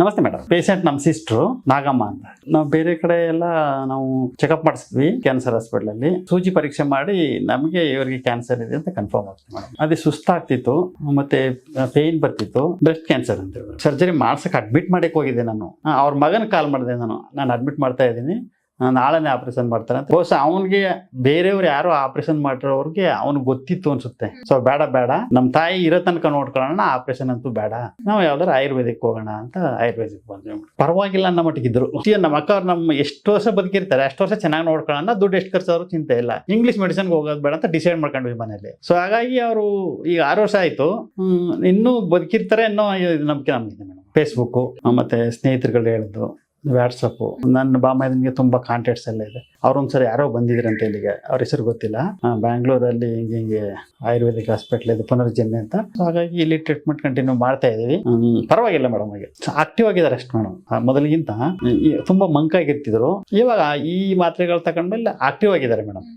ನಮಸ್ತೆ madam patient ನಮ್ಮ sister Nagamma ಅಂತ. ನಾವು ಬೇರೆ ಕಡೆ ಎಲ್ಲ ನಾವು ಚೆಕಪ್ ಮಾಡಿಸಿದ್ವಿ ಕ್ಯಾನ್ಸರ್ ಹಾಸ್ಪಿಟಲ್ ಅಲ್ಲಿ. ಸೂಜಿ ಪರೀಕ್ಷೆ ಮಾಡಿ ನಮಗೆ ಇವರಿಗೆ ಕ್ಯಾನ್ಸರ್ ಇದೆ ಅಂತ ಕನ್ಫರ್ಮ್ ಆಗ್ತದೆ ಮೇಡಮ್ ಅದೇ ಸುಸ್ತಾಗ್ತಿತ್ತು, ಮತ್ತೆ ಪೇಯ್ನ್ ಬರ್ತಿತ್ತು ಬ್ರೆಸ್ಟ್ ಕ್ಯಾನ್ಸರ್ ಅಂತ ಸರ್ಜರಿ ಮಾಡ್ಸಕ್ಕೆ ಅಡ್ಮಿಟ್ ಮಾಡಕ್ಕೆ ಹೋಗಿದ್ದೆ ನಾನು. ಅವ್ರ ಮಗನ ಕಾಲ್ ಮಾಡಿದೆ ನಾನು. ನಾನು ಅಡ್ಮಿಟ್ ಮಾಡ್ತಾ ಇದ್ದೀನಿ. ನಾಳೆನೇ ಆಪರೇಷನ್ ಮಾಡ್ತಾರೆ ಅಂತ. ಬಹುಶಃ ಅವನಿಗೆ ಬೇರೆಯವ್ರು ಯಾರು ಆಪರೇಷನ್ ಮಾಡಿರೋರ್ಗೆ ಅವ್ನಿಗೆ ಗೊತ್ತಿತ್ತು ಅನ್ಸುತ್ತೆ. ಸೊ ಬೇಡ ಬೇಡ. ನಮ್ಮ ತಾಯಿ ಇರೋ ತನಕ ನೋಡ್ಕೊಳ್ಳೋಣ ಆಪರೇಷನ್ ಅಂತೂ ಬೇಡ. ನಾವು ಯಾವ್ದಾರು ಆಯುರ್ವೇದಿಕ್ ಹೋಗೋಣ ಅಂತ ಆಯುರ್ವೇದಿಕ್ ಬಂದ್ವಿ ಪರವಾಗಿಲ್ಲ ಅನ್ನೋ ಮಟ್ಟಿಗಿದ್ರು ನಮ್ಮ ಅಕ್ಕ ಅವ್ರು ನಮ್ಮ ಎಷ್ಟು ವರ್ಷ ಬದುಕಿರ್ತಾರೆ ಅಷ್ಟು ವರ್ಷ ಚೆನ್ನಾಗಿ ನೋಡ್ಕೊಳ್ಳೋಣ ದುಡ್ಡು ಎಷ್ಟು ಖರ್ಚಾದ್ರು ಚಿಂತೆ ಇಲ್ಲ. ಇಂಗ್ಲಿಷ್ ಮೆಡಿಸನ್ ಹೋಗೋದು ಬೇಡ ಅಂತ ಡಿಸೈಡ್ ಮಾಡ್ಕೊಂಡ್ವಿ ಮನೇಲಿ ಸೊ ಹಾಗಾಗಿ ಅವರು ಈಗ ಆರು ವರ್ಷ ಆಯ್ತು. ಹ್ಮ್, ಇನ್ನೂ ಬದುಕಿರ್ತಾರೆ ಅನ್ನೋ ನಂಬಿಕೆ ನಮಗಿದೆ ಫೇಸ್ಬುಕ್ ಮತ್ತೆ ಸ್ನೇಹಿತರುಗಳು ಹೇಳಿದ್ದು. ವಾಟ್ಸಪ್ಪು ನನ್ನ ಬಾಮೈದನಿಗೆ ತುಂಬಾ ಕಾಂಟ್ಯಾಕ್ಟ್ಸ್ ಎಲ್ಲ ಇದೆ. ಅವ್ರೊಂದ್ಸರಿ ಯಾರೋ ಬಂದಿದ್ರಂತೆ ಇಲ್ಲಿಗೆ. ಅವ್ರ ಹೆಸರು ಗೊತ್ತಿಲ್ಲ. ಬ್ಯಾಂಗ್ಳೂರಲ್ಲಿ ಹಿಂಗೆ ಹಿಂಗೆ ಆಯುರ್ವೇದಿಕ್ ಹಾಸ್ಪಿಟ್ಲ್ ಇದೆ ಪುನರ್ಜನ್ಯ ಅಂತ. ಹಾಗಾಗಿ ಇಲ್ಲಿ ಟ್ರೀಟ್ಮೆಂಟ್ ಕಂಟಿನ್ಯೂ ಮಾಡ್ತಾ ಇದ್ದೀವಿ. ಪರವಾಗಿಲ್ಲ ಮೇಡಮ್ ಹಾಗೆ. ಆಕ್ಟಿವ್ ಆಗಿದ್ದಾರೆ ಅಷ್ಟು ಮೇಡಮ್ ಮೊದಲಿಗಿಂತ ತುಂಬಾ ಮಂಕಾಗಿರ್ತಿದ್ರು. ಇವಾಗ ಈ ಮಾತ್ರೆಗಳು ತಗೊಂಡ್ಮೇಲೆ ಆಕ್ಟಿವ್ ಆಗಿದ್ದಾರೆ ಮೇಡಮ್